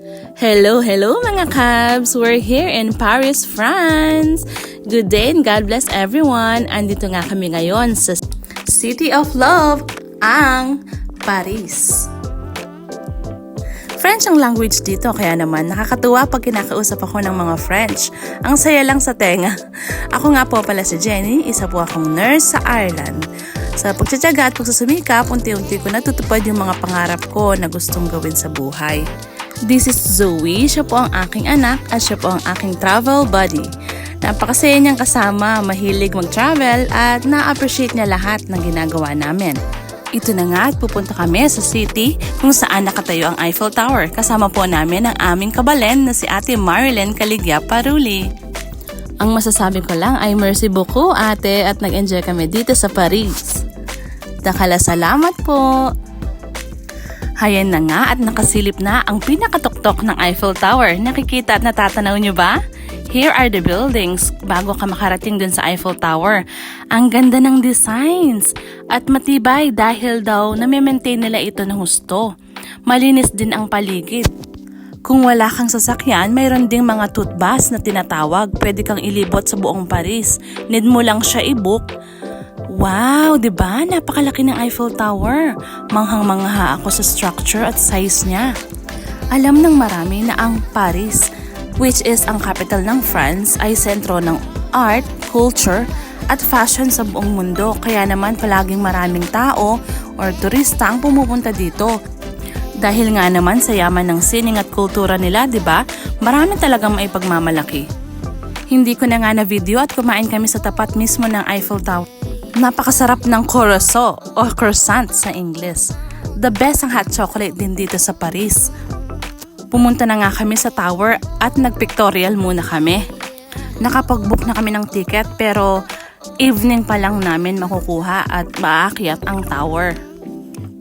Hello, hello mga Cubs! We're here in Paris, France! Good day and God bless everyone! Andito nga kami ngayon sa City of Love, ang Paris. French ang language dito kaya naman nakakatuwa pag kinakausap ako ng mga French. Ang saya lang sa tenga. Ako nga po pala si Jenny, isa po akong nurse sa Ireland. Sa pagtsatsaga at pagsusumikap, unti-unti ko natutupad yung mga pangarap ko na gustong gawin sa buhay. This is Zoe, siya po ang aking anak at siya po ang aking travel buddy. Napakasaya niyang kasama, mahilig mag-travel at na-appreciate niya lahat ng ginagawa namin. Ito na nga at pupunta kami sa city kung saan nakatayo ang Eiffel Tower. Kasama po namin ang aming kabalen na si Ate Marilyn Caligya Paruli. Ang masasabi ko lang ay merci beaucoup ate at nag-enjoy kami dito sa Paris. Dakala salamat po! Hayan na nga at nakasilip na ang pinakatuktok ng Eiffel Tower. Nakikita at natatanaw nyo ba? Here are the buildings bago ka makarating dun sa Eiffel Tower. Ang ganda ng designs at matibay dahil daw na-maintain nila ito ng husto. Malinis din ang paligid. Kung wala kang sasakyan, mayroon ding mga tootbus na tinatawag. Pwede kang ilibot sa buong Paris. Need mo lang siya i-book. Wow, 'di ba? Napakalaki ng Eiffel Tower. Manghang-mangha ako sa structure at size niya. Alam ng marami na ang Paris, which is ang capital ng France, ay sentro ng art, culture, at fashion sa buong mundo. Kaya naman palaging maraming tao or turista ang pumupunta dito. Dahil nga naman sa yaman ng sining at kultura nila, 'di ba? Marami talagang maipagmamalaki. Hindi ko na nga na video at kumain kami sa tapat mismo ng Eiffel Tower. Napakasarap ng croissant o croissant sa English. The best ang hot chocolate din dito sa Paris. Pumunta na nga kami sa tower at nagpictorial muna kami. Nakapag-book na kami ng ticket pero evening pa lang namin makukuha at maakyat ang tower.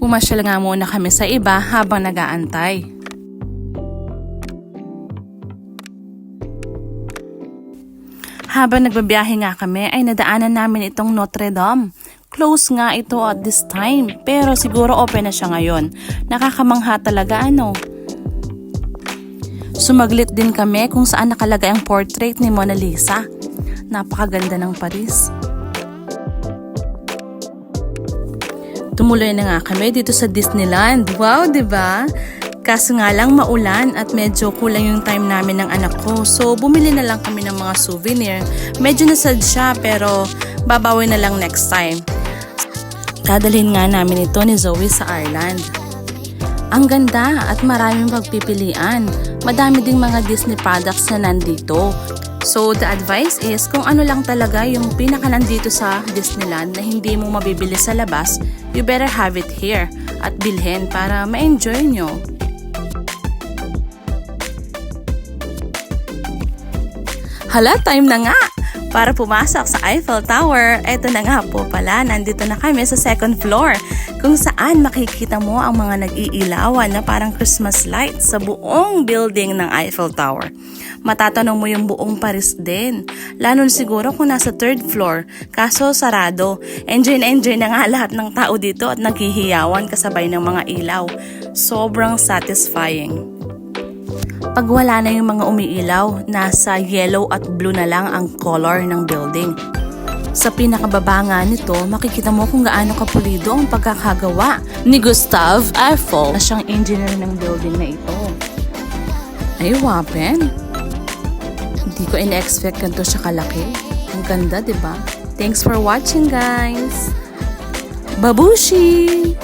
Pumasyal nga muna kami sa iba habang nagaantay. Habang nagbabiyahe nga kami ay nadaanan namin itong Notre Dame. Close nga ito at this time pero siguro open na siya ngayon. Nakakamangha talaga ano. Sumaglit din kami kung saan nakalagay ang portrait ni Mona Lisa. Napakaganda ng Paris. Tumuloy na nga kami dito sa Disneyland. Wow, 'di ba? Kaso nga lang maulan at medyo kulang yung time namin ng anak ko. So bumili na lang kami ng mga souvenir. Medyo nasad siya pero babawi na lang next time. Dadalhin nga namin ito ni Zoe sa Ireland. Ang ganda at maraming pagpipilian. Madami ding mga Disney products na nandito. So the advice is kung ano lang talaga yung pinaka nandito sa Disneyland na hindi mo mabibili sa labas, you better have it here at bilhin para ma-enjoy nyo. Hala, time na nga! Para pumasok sa Eiffel Tower, eto na nga po pala, nandito na kami sa second floor kung saan makikita mo ang mga nag-iilawan na parang Christmas lights sa buong building ng Eiffel Tower. Matatanong mo yung buong Paris din. Lalo siguro kung nasa third floor, kaso sarado. Enjoy na enjoy na nga lahat ng tao dito at naghihiyawan kasabay ng mga ilaw. Sobrang satisfying. Pag wala na yung mga umiilaw, nasa yellow at blue na lang ang color ng building. Sa pinakababa nga nito, makikita mo kung gaano kapulido ang pagkakagawa ni Gustave Eiffel na siyang engineer ng building na ito. Ay, wapen! Hindi ko in-expect ganito siya kalaki. Ang ganda, di ba? Thanks for watching, guys! Babushi!